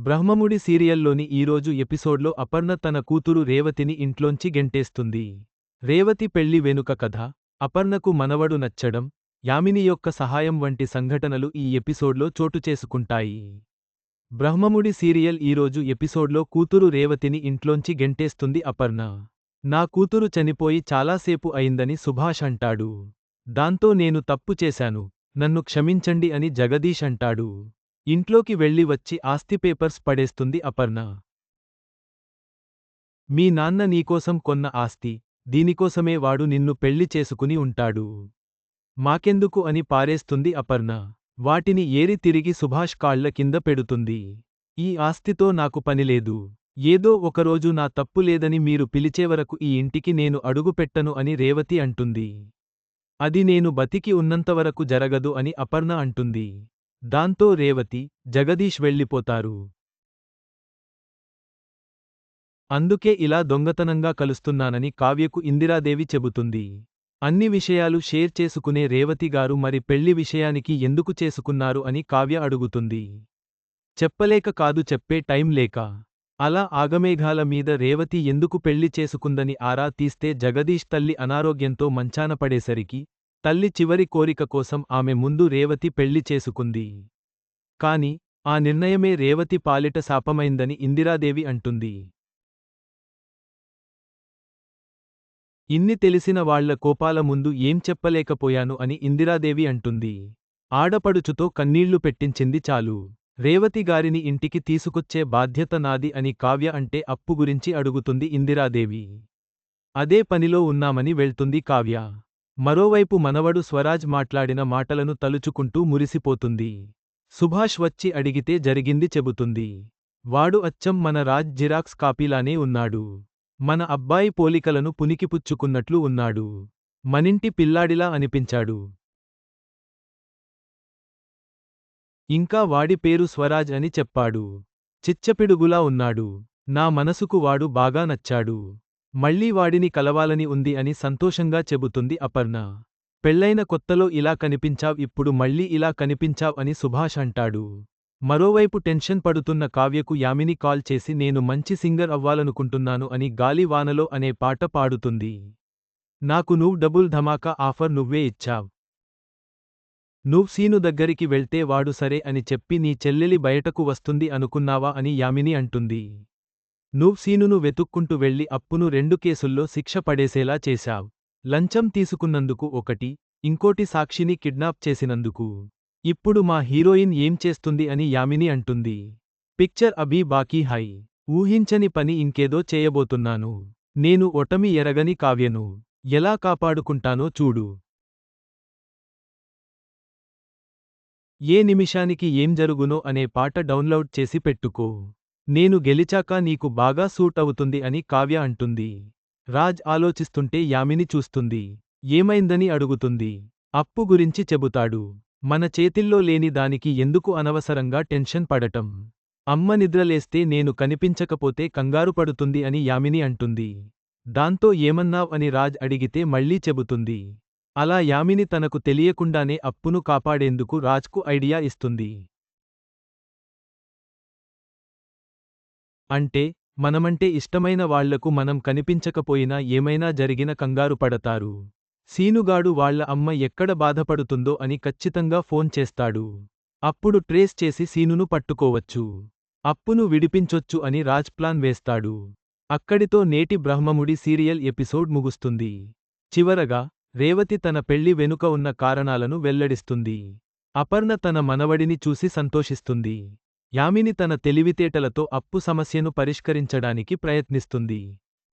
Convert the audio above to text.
బ్రహ్మముడి సీరియల్లోని ఈరోజు ఎపిసోడ్లో అపర్ణ తన కూతురు రేవతిని ఇంట్లోంచి గెంటేస్తుంది. రేవతి పెళ్ళి వెనుక కథ అపర్ణకు మనవడు నచ్చడం యామిని యొక్క సహాయం వంటి సంఘటనలు ఈ ఎపిసోడ్లో చోటు చేసుకుంటాయి. బ్రహ్మముడి సీరియల్ ఈరోజు ఎపిసోడ్లో కూతురు రేవతిని ఇంట్లోంచి గెంటేస్తుంది అపర్ణ. నా కూతురు చనిపోయి చాలాసేపు అయిందని సుభాష్ అంటాడు. దాంతో నేను తప్పు చేశాను నన్ను క్షమించండి అని జగదీష్ అంటాడు. ఇంట్లోకి వెళ్ళి వచ్చి ఆస్తి పేపర్స్ పడేస్తుంది అపర్ణ. మీ నాన్న నీకోసం కొన్న ఆస్తి దీనికోసమే వాడు నిన్ను పెళ్ళి చేసుకుని ఉంటాడు. మాకెందుకు అని పారేస్తుంది అపర్ణ. వాటిని ఏరి తిరిగి సుభాష్ కాళ్ళ కింద పెడుతుంది. ఈ ఆస్తితో నాకు పనిలేదు ఏదో ఒకరోజు నా తప్పు లేదని మీరు పిలిచేవరకు ఈ ఇంటికి నేను అడుగుపెట్టను అని రేవతి అంటుంది. అది నేను బతికి ఉన్నంతవరకు జరగదు అని అపర్ణ అంటుంది. దాంతో రేవతి జగదీష్ వెళ్ళిపోతారు. అందుకే ఇలా దొంగతనంగా కలుస్తున్నానని కావ్యకు ఇందిరాదేవి చెబుతుంది. అన్ని విషయాలు షేర్ చేసుకునే రేవతిగారు మరి పెళ్ళి విషయానికి ఎందుకు చేసుకున్నారు అని కావ్య అడుగుతుంది. చెప్పలేక కాదు చెప్పే టైం లేక. అలా ఆగమేఘాల మీద రేవతి ఎందుకు పెళ్ళి చేసుకుందని ఆరా తీస్తే జగదీష్ తల్లి అనారోగ్యంతో మంచాన పడేసరికి తల్లి చివరి కోరిక కోసం ఆమె ముందు రేవతి పెళ్ళి చేసుకుంది. కాని ఆ నిర్ణయమే రేవతి పాలిట శాపమైందని ఇందిరాదేవి అంటుంది. ఇన్ని తెలిసిన వాళ్ళ కోపాల ముందు ఏం చెప్పలేకపోయాను అని ఇందిరాదేవి అంటుంది. ఆడపడుచుతో కన్నీళ్ళు పెట్టించింది చాలు. రేవతి గారిని ఇంటికి తీసుకొచ్చే బాధ్యత నాది అని కావ్య అంటే అప్పు గురించి అడుగుతుంది ఇందిరాదేవి. అదే పనిలో ఉన్నామని వెళ్తుంది కావ్య. మరోవైపు మనవడు స్వరాజ్ మాట్లాడిన మాటలను తలుచుకుంటూ మురిసిపోతుంది. సుభాష్ వచ్చి అడిగితే జరిగింది చెబుతుంది. వాడు అచ్చం మన రాజ్ జిరాక్స్ కాపీలానే ఉన్నాడు. మన అబ్బాయి పోలికలను పునికిపుచ్చుకున్నట్లు ఉన్నాడు. మనింటి పిల్లాడిలా అనిపించాడు. ఇంకా వాడి పేరు స్వరాజ్ అని చెప్పాడు. చిచ్చపిడుగులా ఉన్నాడు. నా మనసుకు వాడు బాగా నచ్చాడు. మళ్ళీ వాడిని కలవాలని ఉంది అని సంతోషంగా చెబుతుంది అపర్ణ. పెళ్ళైన కొత్తలో ఇలా కనిపించావ్ ఇప్పుడు మళ్ళీ ఇలా కనిపించావ్ అని సుభాష్ అంటాడు. మరోవైపు టెన్షన్ పడుతున్న కావ్యకు యామిని కాల్ చేసి నేను మంచి సింగర్ అవ్వాలనుకుంటున్నాను అని గాలివానలో అనే పాట పాడుతుంది. నాకు నువ్వు డబుల్ ధమాకా ఆఫర్ నువ్వే ఇచ్చావ్. నువ్ సీను దగ్గరికి వెళ్తే వాడు సరే అని చెప్పి నీ చెల్లెలి బయటకు వస్తుంది అనుకున్నావా అని యామిని అంటుంది. నువ్సీనును వెతుక్కుంటూ వెళ్ళి అప్పును రెండు కేసుల్లో శిక్ష పడేసేలా చేశావ్. లంచం తీసుకున్నందుకు ఒకటి ఇంకోటి సాక్షిని కిడ్నాప్ చేసినందుకు. ఇప్పుడు మా హీరోయిన్ ఏం చేస్తుంది అని యామిని అంటుంది. పిక్చర్ అభీ బాకీ హై. ఊహించని పని ఇంకేదో చేయబోతున్నాను. నేను ఒటమి ఎరగని కావ్యను. ఎలా కాపాడుకుంటానో చూడు. ఏ నిమిషానికి ఏం జరుగునో అనే పాట డౌన్లోడ్ చేసి పెట్టుకో. నేను గెలిచాక నీకు బాగా సూట్ అవుతుంది అని కావ్య అంటుంది. రాజ్ ఆలోచిస్తుంటే యామిని చూస్తుంది. ఏమైందని అడుగుతుంది. అప్పు గురించి చెబుతాడు. మన చేతిల్లో లేని దానికి ఎందుకు అనవసరంగా టెన్షన్ పడటం? అమ్మ నిద్రలేస్తే నేను కనిపించకపోతే కంగారు పడుతుంది అని యామిని అంటుంది. దాంతో ఏమన్నావ్ అని రాజ్ అడిగితే మళ్ళీ చెబుతుంది. అలా యామిని తనకు తెలియకుండానే అప్పును కాపాడేందుకు రాజ్కు ఐడియా ఇస్తుంది. అంటే మనమంటే ఇష్టమైన వాళ్ళకు మనం కనిపించకపోయినా ఏమైనా జరిగిన కంగారు పడతారు. సీనుగాడు వాళ్ళ అమ్మ ఎక్కడ బాధపడుతుందో అని ఖచ్చితంగా ఫోన్ చేస్తాడు. అప్పుడు ట్రేస్ చేసి సీనును పట్టుకోవచ్చు. అప్పును విడిపించొచ్చు అని రాజ్ ప్లాన్ వేస్తాడు. అక్కడితో నేటి బ్రహ్మముడి సీరియల్ ఎపిసోడ్ ముగుస్తుంది. చివరగా రేవతి తన పెళ్ళి వెనుక ఉన్న కారణాలను వెల్లడిస్తుంది. అపర్ణ తన మనవడిని చూసి సంతోషిస్తుంది. యామిని తన తెలివితేటలతో అప్పు సమస్యను పరిష్కరించడానికి ప్రయత్నిస్తుంది.